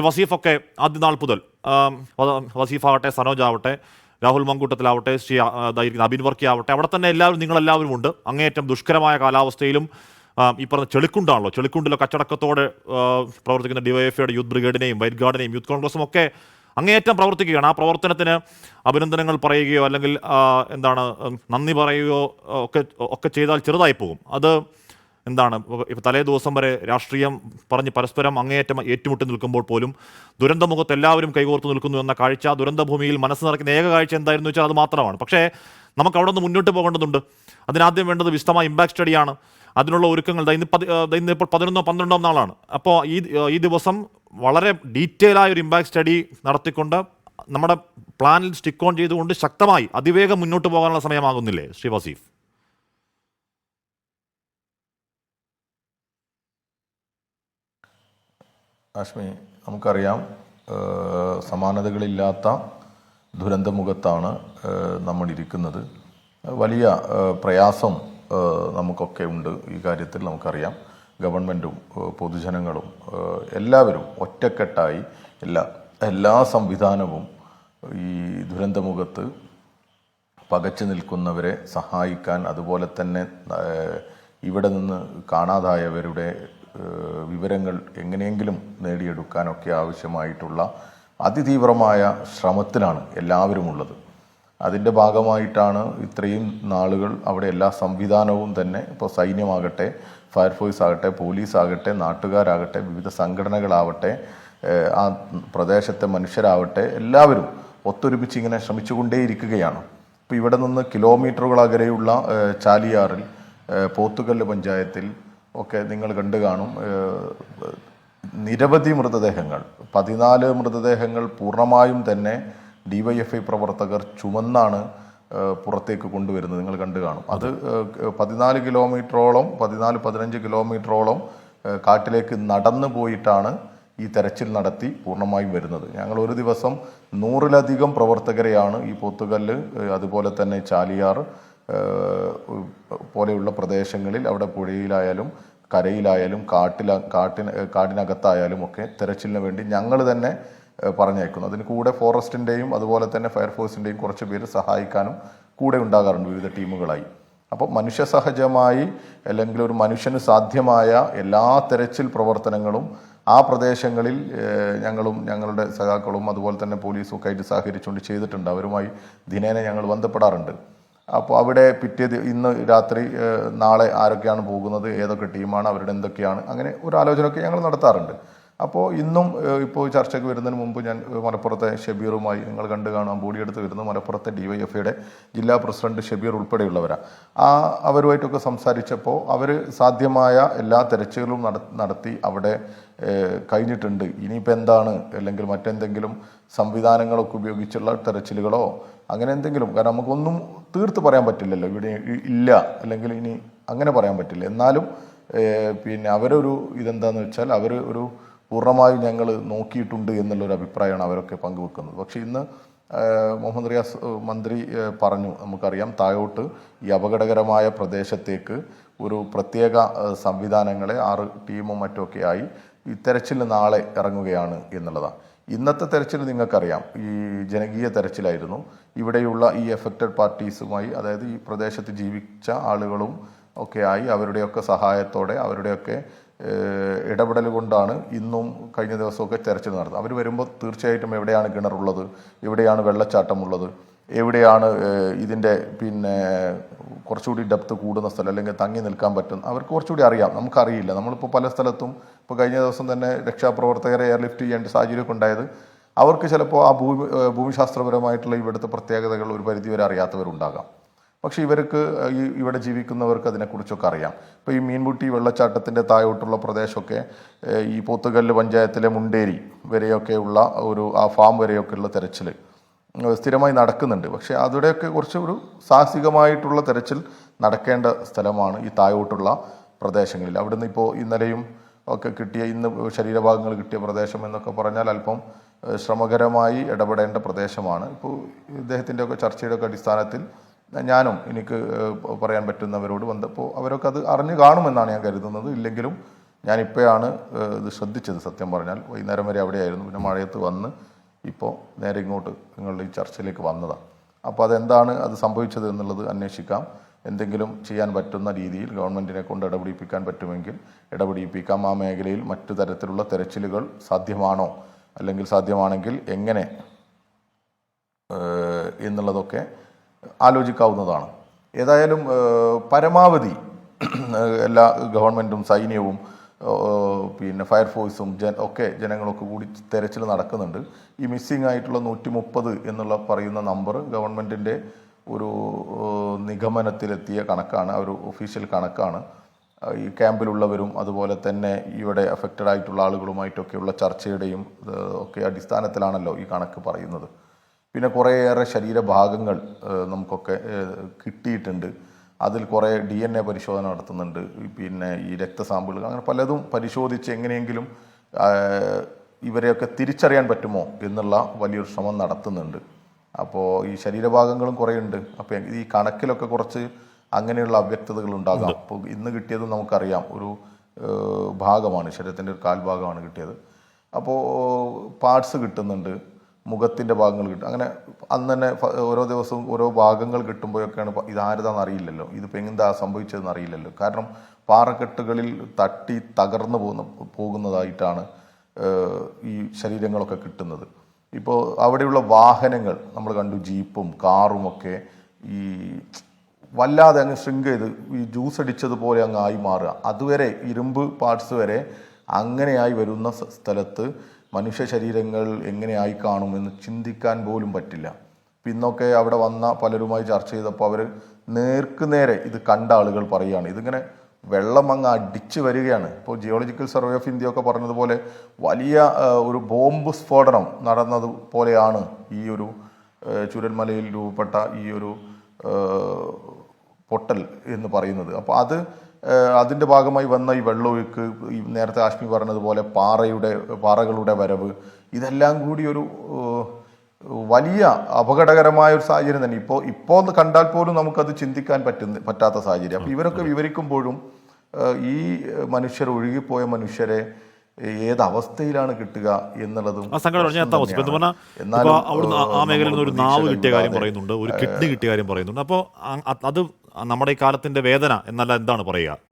വസീഫൊക്കെ ആദ്യ നാൾ മുതൽ വസീഫാവട്ടെ സനോജ് ആവട്ടെ രാഹുൽ മങ്കൂട്ടത്തിലാവട്ടെ ശ്രീ ഇതായിരിക്കുന്ന അബിൻ വർക്കി ആവട്ടെ അവിടെ തന്നെ എല്ലാവരും നിങ്ങളെല്ലാവരും ഉണ്ട്. അങ്ങേയറ്റം ദുഷ്കരമായ കാലാവസ്ഥയിലും ഈ പറഞ്ഞ ചെളിക്കുണ്ടാണല്ലോ ചെളിക്കുണ്ടിലോ കച്ചടക്കത്തോടെ പ്രവർത്തിക്കുന്ന ഡിവൈഎഫ്ഐയുടെ യൂത്ത് ബ്രിഗേഡിനെയും വൈറ്റ് ഗാർഡിനെയും യൂത്ത് കോൺഗ്രസും ഒക്കെ അങ്ങേയറ്റം പ്രവർത്തിക്കുകയാണ്. ആ പ്രവർത്തനത്തിന് അഭിനന്ദനങ്ങൾ പറയുകയോ അല്ലെങ്കിൽ എന്താണ് നന്ദി പറയുകയോ ഒക്കെ ഒക്കെ ചെയ്താൽ ചെറുതായി പോകും. അത് എന്താണ്? തലേ ദിവസം വരെ രാഷ്ട്രീയം പറഞ്ഞ് പരസ്പരം അങ്ങേയറ്റം ഏറ്റുമുട്ടി നിൽക്കുമ്പോൾ പോലും ദുരന്തമുഖത്ത് എല്ലാവരും കൈകോർത്ത് നിൽക്കുന്നു എന്ന കാഴ്ച ദുരന്തഭൂമിയിൽ മനസ്സ് നിറയ്ക്കുന്ന ഏക കാഴ്ച എന്തായിരുന്നു വെച്ചാൽ അത് മാത്രമാണ്. പക്ഷേ നമുക്ക് അവിടെ നിന്ന് മുന്നോട്ട് പോകേണ്ടതുണ്ട്. അതിനാദ്യം വേണ്ടത് വിശദമായ ഇമ്പാക്ട് സ്റ്റഡിയാണ് അതിനുള്ള ഒരുക്കങ്ങൾ ഇന്ന് പതി ഇന്ന് ഇപ്പോൾ പതിനൊന്നോ പന്ത്രണ്ടോ നാളാണ്. അപ്പോൾ ഈ ഈ ദിവസം വളരെ ഡീറ്റെയിൽ ആയ ഒരു ഇമ്പാക്ട് സ്റ്റഡി നടത്തിക്കൊണ്ട് നമ്മുടെ പ്ലാനിൽ സ്റ്റിക്ക് ഓൺ ചെയ്തുകൊണ്ട് ശക്തമായി അതിവേഗം മുന്നോട്ട് പോകാനുള്ള സമയമാകുന്നില്ലേ ശ്രീ വസീഫ്? ആഷ്മി നമുക്കറിയാം സമാനതകളില്ലാത്ത ദുരന്തമുഖത്താണ് നമ്മളിരിക്കുന്നത്. വലിയ പ്രയാസം നമുക്കൊക്കെ ഉണ്ട് ഈ കാര്യത്തിൽ നമുക്കറിയാം. ഗവൺമെന്റും പൊതുജനങ്ങളും എല്ലാവരും ഒറ്റക്കെട്ടായി എല്ലാ എല്ലാ സംവിധാനവും ഈ ദുരന്തമുഖത്ത് പകച്ചു നിൽക്കുന്നവരെ സഹായിക്കാൻ അതുപോലെ തന്നെ ഇവിടെ നിന്ന് കാണാതായവരുടെ വിവരങ്ങൾ എങ്ങനെയെങ്കിലും നേടിയെടുക്കാനൊക്കെ ആവശ്യമായിട്ടുള്ള അതിതീവ്രമായ ശ്രമത്തിലാണ് എല്ലാവരും ഉള്ളത് അതിന്റെ ഭാഗമായിട്ടാണ് ഇത്രയും നാളുകൾ അവിടെ എല്ലാ സംവിധാനവും തന്നെ ഇപ്പോൾ സൈന്യമാകട്ടെ ഫയർഫോഴ്സ് ആകട്ടെ പോലീസ് ആകട്ടെ നാട്ടുകാരാകട്ടെ വിവിധ സംഘടനകളാവട്ടെ ആ പ്രദേശത്തെ മനുഷ്യരാവട്ടെ എല്ലാവരും ഒത്തൊരുമിച്ച് ഇങ്ങനെ ശ്രമിച്ചുകൊണ്ടേയിരിക്കുകയാണ്. ഇപ്പോൾ ഇവിടെ നിന്ന് കിലോമീറ്ററുകൾ അകലെയുള്ള ചാലിയാറിൽ പോത്തുകല്ല് പഞ്ചായത്തിൽ ഒക്കെ നിങ്ങൾ കണ്ടു കാണും. നിരവധി മൃതദേഹങ്ങൾ പതിനാല് മൃതദേഹങ്ങൾ പൂർണമായും തന്നെ ഡിവൈഎഫ്ഐ പ്രവർത്തകർ ചുമന്നാണ് പുറത്തേക്ക് കൊണ്ടുവരുന്നത് നിങ്ങൾ കണ്ടു കാണും. അത് പതിനാല് കിലോമീറ്ററോളം പതിനാല് പതിനഞ്ച് കിലോമീറ്ററോളം കാട്ടിലേക്ക് നടന്നു പോയിട്ടാണ് ഈ തെരച്ചിൽ നടത്തി പൂർണമായും വരുന്നത്. ഞങ്ങൾ ഒരു ദിവസം നൂറിലധികം പ്രവർത്തകരെയാണ് ഈ പോത്തുകല്ല് അതുപോലെ തന്നെ ചാലിയാർ പോലെയുള്ള പ്രദേശങ്ങളിൽ അവിടെ പുഴയിലായാലും കരയിലായാലും കാട്ടില കാട്ടിന് കാടിനകത്തായാലും ഒക്കെ തെരച്ചിലിന് വേണ്ടി ഞങ്ങൾ തന്നെ പറഞ്ഞയക്കുന്നു. അതിന് കൂടെ ഫോറസ്റ്റിന്റെയും അതുപോലെ തന്നെ ഫയർഫോഴ്സിന്റെയും കുറച്ച് പേര് സഹായിക്കാനും കൂടെ ഉണ്ടാകാറുണ്ട് വിവിധ ടീമുകളായി. അപ്പോൾ മനുഷ്യസഹജമായി അല്ലെങ്കിൽ ഒരു മനുഷ്യന് സാധ്യമായ എല്ലാ തെരച്ചിൽ പ്രവർത്തനങ്ങളും ആ പ്രദേശങ്ങളിൽ ഞങ്ങളും ഞങ്ങളുടെ സഖാക്കളും അതുപോലെ തന്നെ പോലീസും ഒക്കെ ആയിട്ട് സഹകരിച്ചുകൊണ്ട് ചെയ്തിട്ടുണ്ട്. അവരുമായി ദിനേന ഞങ്ങൾ ബന്ധപ്പെടാറുണ്ട്. അപ്പോൾ അവിടെ പിറ്റേ ഇന്ന് രാത്രി നാളെ ആരൊക്കെയാണ് പോകുന്നത് ഏതൊക്കെ ടീമാണ് അവരുടെ എന്തൊക്കെയാണ് അങ്ങനെ ഒരു ആലോചനയൊക്കെ ഞങ്ങൾ നടത്താറുണ്ട്. അപ്പോൾ ഇന്നും ഇപ്പോൾ ചർച്ചയ്ക്ക് വരുന്നതിന് മുമ്പ് ഞാൻ മലപ്പുറത്തെ ഷബീറുമായി നിങ്ങൾ കണ്ടു കാണാം. ബോഡിയെടുത്ത് വരുന്നത് മലപ്പുറത്തെ ഡി വൈ എഫ് ഐയുടെ ജില്ലാ പ്രസിഡന്റ് ഷബീർ ഉൾപ്പെടെയുള്ളവരാണ് ആ അവരുമായിട്ടൊക്കെ സംസാരിച്ചപ്പോൾ അവർ സാധ്യമായ എല്ലാ തെരച്ചിലുകളും നടത്തി അവിടെ കഴിഞ്ഞിട്ടുണ്ട്. ഇനിയിപ്പോൾ എന്താണ്? അല്ലെങ്കിൽ മറ്റെന്തെങ്കിലും സംവിധാനങ്ങളൊക്കെ ഉപയോഗിച്ചുള്ള തെരച്ചിലുകളോ അങ്ങനെ എന്തെങ്കിലും? കാരണം നമുക്കൊന്നും തീർത്ത് പറയാൻ പറ്റില്ലല്ലോ. ഇവിടെ ഇല്ല. അല്ലെങ്കിൽ ഇനി അങ്ങനെ പറയാൻ പറ്റില്ല. എന്നാലും പിന്നെ അവരൊരു ഇതെന്താണെന്ന് വെച്ചാൽ അവർ ഒരു പൂർണമായും ഞങ്ങൾ നോക്കിയിട്ടുണ്ട് എന്നുള്ളൊരു അഭിപ്രായമാണ് അവരൊക്കെ പങ്കുവെക്കുന്നത്. പക്ഷേ ഇന്ന് മുഹമ്മദ് റിയാസ് മന്ത്രി പറഞ്ഞു നമുക്കറിയാം താഴോട്ട് ഈ അപകടകരമായ പ്രദേശത്തേക്ക് ഒരു പ്രത്യേക സംവിധാനങ്ങളെ ആറ് ടീമും മറ്റുമൊക്കെ ആയി ഈ തെരച്ചിൽ നാളെ ഇറങ്ങുകയാണ് എന്നുള്ളതാണ്. ഇന്നത്തെ തെരച്ചിൽ നിങ്ങൾക്കറിയാം ഈ ജനകീയ തെരച്ചിലായിരുന്നു. ഇവിടെയുള്ള ഈ എഫക്റ്റഡ് പാർട്ടീസുമായി അതായത് ഈ പ്രദേശത്ത് ജീവിച്ച ആളുകളും ഒക്കെ ആയി അവരുടെയൊക്കെ സഹായത്തോടെ അവരുടെയൊക്കെ ഇടപെടൽ കൊണ്ടാണ് ഇന്നും കഴിഞ്ഞ ദിവസമൊക്കെ തെരച്ചിൽ നടത്തുന്നത് അവർ വരുമ്പോൾ തീർച്ചയായിട്ടും എവിടെയാണ് കിണറുള്ളത് എവിടെയാണ് വെള്ളച്ചാട്ടമുള്ളത് എവിടെയാണ് ഇതിന്റെ പിന്നെ കുറച്ചുകൂടി ഡെപ്ത് കൂടുന്ന സ്ഥലം അല്ലെങ്കിൽ തങ്ങി നിൽക്കാൻ പറ്റും അവർക്ക് കുറച്ചുകൂടി അറിയാം. നമുക്കറിയില്ല. നമ്മളിപ്പോൾ പല സ്ഥലത്തും ഇപ്പോൾ കഴിഞ്ഞ ദിവസം തന്നെ രക്ഷാപ്രവർത്തകരെ എയർലിഫ്റ്റ് ചെയ്യേണ്ട സാഹചര്യമൊക്കെ ഉണ്ടായത് അവർക്ക് ചിലപ്പോൾ ആ ഭൂമി ഭൂമിശാസ്ത്രപരമായിട്ടുള്ള ഇവിടുത്തെ പ്രത്യേകതകൾ ഒരു പരിധിവരെ അറിയാത്തവരുണ്ടാകാം. പക്ഷേ ഇവർക്ക് ഈ ഇവിടെ ജീവിക്കുന്നവർക്ക് അതിനെക്കുറിച്ചൊക്കെ അറിയാം. ഇപ്പോൾ ഈ മീൻമുട്ടി വെള്ളച്ചാട്ടത്തിന്റെ താഴോട്ടുള്ള പ്രദേശമൊക്കെ ഈ പോത്തുകല്ല് പഞ്ചായത്തിലെ മുണ്ടേരി വരെയൊക്കെയുള്ള ഒരു ആ ഫാം വരെയൊക്കെയുള്ള തെരച്ചിൽ സ്ഥിരമായി നടക്കുന്നുണ്ട്. പക്ഷേ അവിടെയൊക്കെ കുറച്ച് ഒരു സാഹസികമായിട്ടുള്ള തെരച്ചിൽ നടക്കേണ്ട സ്ഥലമാണ് ഈ താഴോട്ടുള്ള പ്രദേശങ്ങളിൽ. അവിടുന്ന് ഇപ്പോൾ ഇന്നലെയും ഒക്കെ കിട്ടിയ ഇന്ന് ശരീരഭാഗങ്ങൾ കിട്ടിയ പ്രദേശം എന്നൊക്കെ പറഞ്ഞാൽ അല്പം ശ്രമകരമായി ഇടപെടേണ്ട പ്രദേശമാണ്. ഇപ്പോൾ ഇദ്ദേഹത്തിന്റെയൊക്കെ ചർച്ചയുടെ ഒക്കെ അടിസ്ഥാനത്തിൽ ഞാനും എനിക്ക് പറയാൻ പറ്റുന്നവരോട് വന്നപ്പോൾ അവരൊക്കെ അത് അറിഞ്ഞു കാണുമെന്നാണ് ഞാൻ കരുതുന്നത്. ഇല്ലെങ്കിലും ഞാനിപ്പോഴാണ് ഇത് ശ്രദ്ധിച്ചത് സത്യം പറഞ്ഞാൽ. വൈകുന്നേരം വരെ അവിടെയായിരുന്നു. പിന്നെ മഴയത്ത് വന്ന് ഇപ്പോൾ നേരെ ഇങ്ങോട്ട് നിങ്ങളുടെ ഈ ചർച്ചയിലേക്ക് വന്നതാണ് അപ്പോൾ അതെന്താണ് അത് സംഭവിച്ചത് എന്നുള്ളത് അന്വേഷിക്കാം. എന്തെങ്കിലും ചെയ്യാൻ പറ്റുന്ന രീതിയിൽ ഗവൺമെന്റിനെ കൊണ്ട് ഇടപെടിപ്പിക്കാൻ പറ്റുമെങ്കിൽ ഇടപെടിപ്പിക്കാം. ആ മേഖലയിൽ മറ്റു തരത്തിലുള്ള തെരച്ചിലുകൾ സാധ്യമാണോ? അല്ലെങ്കിൽ സാധ്യമാണെങ്കിൽ എങ്ങനെ എന്നുള്ളതൊക്കെ ആലോചിക്കാവുന്നതാണ്. ഏതായാലും പരമാവധി എല്ലാ ഗവൺമെന്റും സൈന്യവും പിന്നെ ഫയർഫോഴ്സും ജൻ ഒക്കെ ജനങ്ങളൊക്കെ കൂടി തെരച്ചിൽ നടക്കുന്നുണ്ട്. ഈ മിസ്സിംഗ് ആയിട്ടുള്ള നൂറ്റി മുപ്പത് എന്നുള്ള പറയുന്ന നമ്പർ ഗവൺമെന്റിന്റെ ഒരു നിഗമനത്തിലെത്തിയ കണക്കാണ് ഒരു ഒഫീഷ്യൽ കണക്കാണ്. ഈ ക്യാമ്പിലുള്ളവരും അതുപോലെ തന്നെ ഇവിടെ അഫക്റ്റഡ് ആയിട്ടുള്ള ആളുകളുമായിട്ടൊക്കെയുള്ള ചർച്ചയുടെയും ഒക്കെ അടിസ്ഥാനത്തിലാണല്ലോ ഈ കണക്ക് പറയുന്നത്. പിന്നെ കുറേയേറെ ശരീരഭാഗങ്ങൾ നമുക്കൊക്കെ കിട്ടിയിട്ടുണ്ട്. അതിൽ കുറേ ഡി എൻ എ പരിശോധന നടത്തുന്നുണ്ട്. പിന്നെ ഈ രക്തസാമ്പിളുകൾ അങ്ങനെ പലതും പരിശോധിച്ച് എങ്ങനെയെങ്കിലും ഇവരെയൊക്കെ തിരിച്ചറിയാൻ പറ്റുമോ എന്നുള്ള വലിയൊരു ശ്രമം നടത്തുന്നുണ്ട്. അപ്പോൾ ഈ ശരീരഭാഗങ്ങളും കുറേ ഉണ്ട് അപ്പോൾ ഈ കണക്കിലൊക്കെ കുറച്ച് അങ്ങനെയുള്ള അവ്യക്തതകൾ ഉണ്ടാകാം. അപ്പോൾ ഇന്ന് കിട്ടിയത് നമുക്കറിയാം. ഒരു ഭാഗമാണ് ശരീരത്തിന്റെ ഒരു കാൽഭാഗമാണ് കിട്ടിയത്. അപ്പോൾ പാർട്സ് കിട്ടുന്നുണ്ട്. മുഖത്തിന്റെ ഭാഗങ്ങൾ കിട്ടും. അങ്ങനെ അന്ന് തന്നെ ഓരോ ദിവസവും ഓരോ ഭാഗങ്ങൾ കിട്ടുമ്പോഴൊക്കെയാണ് ഇതാരതാന്ന് അറിയില്ലല്ലോ. ഇതിപ്പോൾ എന്താ സംഭവിച്ചതെന്ന് അറിയില്ലല്ലോ. കാരണം പാറക്കെട്ടുകളിൽ തട്ടി തകർന്നു പോകുന്ന പോകുന്നതായിട്ടാണ് ഈ ശരീരങ്ങളൊക്കെ കിട്ടുന്നത്. ഇപ്പോൾ അവിടെയുള്ള വാഹനങ്ങൾ നമ്മൾ കണ്ടു ജീപ്പും കാറും ഒക്കെ ഈ വല്ലാതെ അങ്ങ് ഷ്രിങ്ക് ചെയ്ത് ഈ ജ്യൂസ് അടിച്ചതുപോലെ അങ്ങ് ആയി മാറുക. അതുവരെ ഇരുമ്പ് പാർട്സ് വരെ അങ്ങനെയായി വരുന്ന സ്ഥലത്ത് മനുഷ്യ ശരീരങ്ങൾ എങ്ങനെയായി കാണുമെന്ന് ചിന്തിക്കാൻ പോലും പറ്റില്ല. പിന്നൊക്കെ അവിടെ വന്ന പലരുമായി ചർച്ച ചെയ്തപ്പോൾ അവർ നേർക്കുനേരെ ഇത് കണ്ട ആളുകൾ പറയുകയാണ്. ഇതിങ്ങനെ വെള്ളം അങ്ങ് അടിച്ചു വരികയാണ്. ഇപ്പോൾ ജിയോളജിക്കൽ സർവേ ഓഫ് ഇന്ത്യ ഒക്കെ പറഞ്ഞതുപോലെ വലിയ ഒരു ബോംബ് സ്ഫോടനം നടന്നത് പോലെയാണ് ഈ ഒരു ചുരന്മലയിൽ രൂപപ്പെട്ട ഈ ഒരു പൊട്ടൽ എന്ന് പറയുന്നത്. അപ്പോൾ അത് അതിന്റെ ഭാഗമായി വന്ന ഈ വെള്ളമൊഴുക്ക് ഈ നേരത്തെ ആഷ്മി പറഞ്ഞതുപോലെ പാറയുടെ പാറകളുടെ വരവ് ഇതെല്ലാം കൂടി ഒരു വലിയ അപകടകരമായ ഒരു സാഹചര്യം തന്നെ. ഇപ്പോൾ ഇപ്പോൾ കണ്ടാൽ പോലും നമുക്കത് ചിന്തിക്കാൻ പറ്റുന്ന പറ്റാത്ത സാഹചര്യം. അപ്പോൾ ഇവരൊക്കെ വിവരിക്കുമ്പോഴും ഈ മനുഷ്യർ ഒഴുകിപ്പോയ മനുഷ്യരെ ഏത് അവസ്ഥയിലാണ് കിട്ടുക എന്നുള്ളതും ആ മേഖലയിൽ നിന്ന് ഒരു നാവ് കിട്ടിയ കാര്യം പറയുന്നുണ്ട് ഒരു കിഡ്നി കിട്ടിയ കാര്യം പറയുന്നുണ്ട്. അപ്പോൾ അത് നമ്മുടെ ഈ കാലത്തിന്റെ വേദന എന്നല്ല എന്താണ് പറയുക?